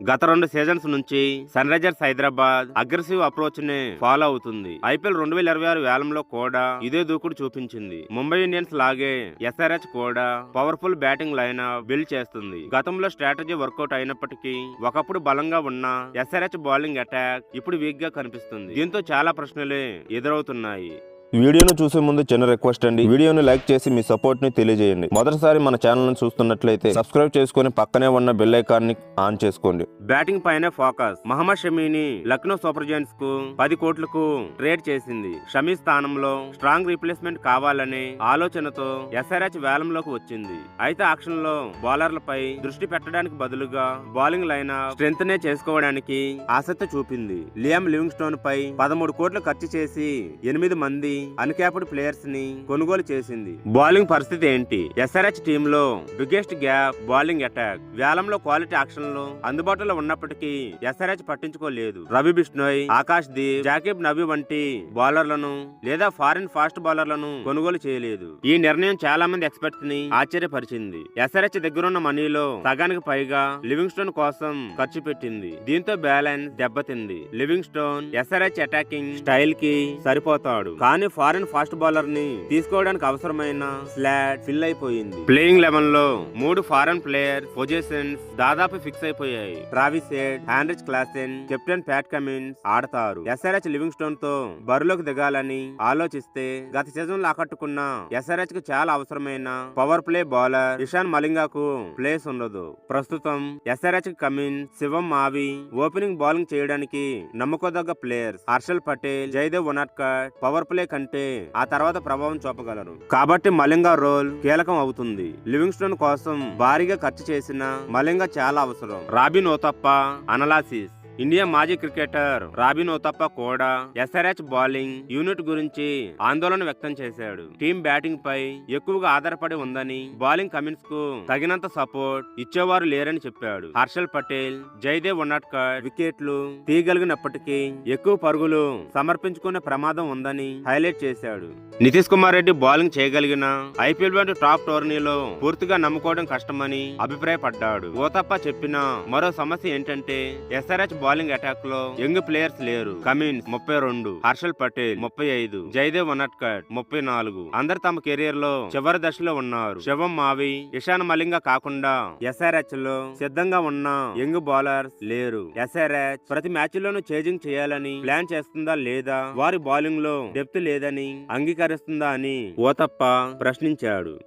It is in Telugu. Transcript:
గత రెండు సీజన్స్ నుంచి సన్ రైజర్స్ హైదరాబాద్ అగ్రెసివ్ అప్రోచ్ని ఫాలో అవుతుంది. ఐపీఎల్ రెండు వేల ఇరవై ఆరు వేలంలో కూడా ఇదే దూకుడు చూపించింది. ముంబై ఇండియన్స్ లాగే ఎస్ఆర్హెచ్ కూడా పవర్ఫుల్ బ్యాటింగ్ లైన్ బిల్డ్ చేస్తుంది. గతంలో స్ట్రాటజీ వర్కౌట్ అయినప్పటికీ ఒకప్పుడు బలంగా ఉన్న ఎస్ఆర్హెచ్ బౌలింగ్ అటాక్ ఇప్పుడు వీక్గా కనిపిస్తుంది. దీంతో చాలా ప్రశ్నలే ఎదురవుతున్నాయి. వీడియోను చూసే ముందు చిన్న రిక్వెస్ట్ అండి. వీడియోని లైక్ చేసి మీ సపోర్ట్ని తెలియజేయండి. మొదటిసారి మన ఛానల్ని చూస్తున్నట్లయితే సబ్స్క్రైబ్ చేసుకుని పక్కనే ఉన్న బెల్ ఐకాన్ని ఆన్ చేసుకోండి. బ్యాటింగ్ పైనే ఫోకస్ మహమ్మద్ షమీని లక్నో సూపర్ జైంట్స్కు పది కోట్లకు ట్రేడ్ చేసింది. షమీ స్థానంలో స్ట్రాంగ్ రీప్లేస్మెంట్ కావాలనే ఆలోచనతో ఎస్ఆర్హెచ్ వేలంలోకి వచ్చింది. అయితే ఆక్షన్లో బౌలర్లపై దృష్టి పెట్టడానికి బదులుగా బౌలింగ్ లైన్ స్ట్రెంత్ నే చేసుకోవడానికి ఆసక్తి చూపింది. లియామ్ లివింగ్స్టోన్ పై పదమూడు కోట్లు ఖర్చు చేసి ఎనిమిది మంది అన్క్యాప్డ్ ప్లేయర్స్ని కొనుగోలు చేసింది. బౌలింగ్ పరిస్థితి ఏంటి? ఎస్ఆర్హెచ్ టీమ్లో బిగ్గెస్ట్ గ్యాప్ బౌలింగ్ అటాక్. వేలంలో క్వాలిటీ ఆక్షన్లు అందుబాటులో ఉన్నప్పటికీ ఎస్ఆర్హెచ్ పట్టించుకోలేదు. రవి బిష్ణోయ్ ఆకాష్ దీప్ జాకిబ్ నబి వంటి బౌలర్లను లేదా ఫారిన్ ఫాస్ట్ బౌలర్లను కొనుగోలు చేయలేదు. ఈ నిర్ణయం చాలా మంది ఎక్స్పర్ట్స్ని ఆశ్చర్యపరిచింది ఎస్ఆర్హెచ్ దగ్గరున్న మనీలో సగానికి పైగా లివింగ్ స్టోన్ కోసం ఖర్చు పెట్టింది. దీంతో బ్యాలెన్స్ దెబ్బతింది. లివింగ్ స్టోన్ ఎస్ఆర్హెచ్ అటాకింగ్ స్టైల్కి సరిపోతాడు. కానీ ఫారిన్ ఫాస్ట్ బౌలర్ని తీసుకోవడానికి అవసరమైన స్లాట్ ఫిల్ అయిపోయింది. ప్లేయింగ్ లెవెన్లో మూడు ఫారెన్ ప్లేయర్ పొజిషన్స్ దాదాపు ఫిక్స్ అయిపోయాయి. Travis Head Heinrich Klaasen captain Pat Cummins ఆడతారు. ఎస్ఆర్హెచ్ లివింగ్ స్టోన్తో బరిలోకి దిగాలని ఆలోచిస్తే గత సీజన్లో ఆకట్టుకున్న ఎస్ఆర్హెచ్కు చాలా అవసరమైన పవర్ ప్లే బౌలర్ ఇషాన్ మలింగాకు ప్లేస్ ఉండదు. ప్రస్తుతం SRH Cummins Shivam Mavi opening bowling చేయడానికి నమ్మకోదగ్గ players. Harshal Patel Jaydev Unadkat power play కంటే ఆ తర్వాత ప్రభావం చూపగలరు. కాబట్టి మలింగ రోల్ కీలకం అవుతుంది. లివింగ్ స్టోన్ కోసం భారీగా ఖర్చు చేసిన మలింగ చాలా అవసరం. రాబిన్ ఓతప్ప అనలాసిస్. ఇండియా మాజీ క్రికెటర్ రాబిన్ ఓతప్ప కూడా ఎస్ఆర్హెచ్ బౌలింగ్ యూనిట్ గురించి ఆందోళన వ్యక్తం చేశాడు. టీం బ్యాటింగ్ పై ఎక్కువగా ఆధారపడి ఉందని బౌలింగ్ కమిన్స్కు తగినంత సపోర్ట్ ఇచ్చేవారు లేరని చెప్పాడు. హర్షల్ పటేల్ జయదేవ్ ఉన్నట్కర్ వికెట్లు తీయగలిగినప్పటికీ ఎక్కువ పరుగులు సమర్పించుకునే ప్రమాదం ఉందని హైలైట్ చేశాడు. నితీష్ కుమార్ రెడ్డి బౌలింగ్ చేయగలిగిన ఐపీఎల్ వంటి టాప్ టోర్నీలో పూర్తిగా నమ్ముకోవడం కష్టమని అభిప్రాయపడ్డాడు. ఓతప్ప చెప్పిన మరో సమస్య ఏంటంటే ఎస్ఆర్హెచ్ బౌలింగ్ అటాక్లో యంగ్ ప్లేయర్స్ లేరు. కమిన్స్ ముప్పై రెండు హర్షల్ పటేల్ ముప్పై ఐదు జయదేవ్ వనట్కట్ ముప్పై నాలుగు. అందరు తమ కెరీర్లో చివరి దశలో ఉన్నారు. శివం మావి ఇషాన్ మలింగ కాకుండా ఎస్ఆర్హెచ్లో సిద్ధంగా ఉన్న యంగ్ బౌలర్స్ లేరు. ఎస్ఆర్హెచ్ ప్రతి మ్యాచ్ లోనూ చేజింగ్ చేయాలని ప్లాన్ చేస్తుందా లేదా? వారి బౌలింగ్లో డెప్త్ లేదని అంగీకరిస్తుందా అని ఓతప్ప ప్రశ్నించాడు.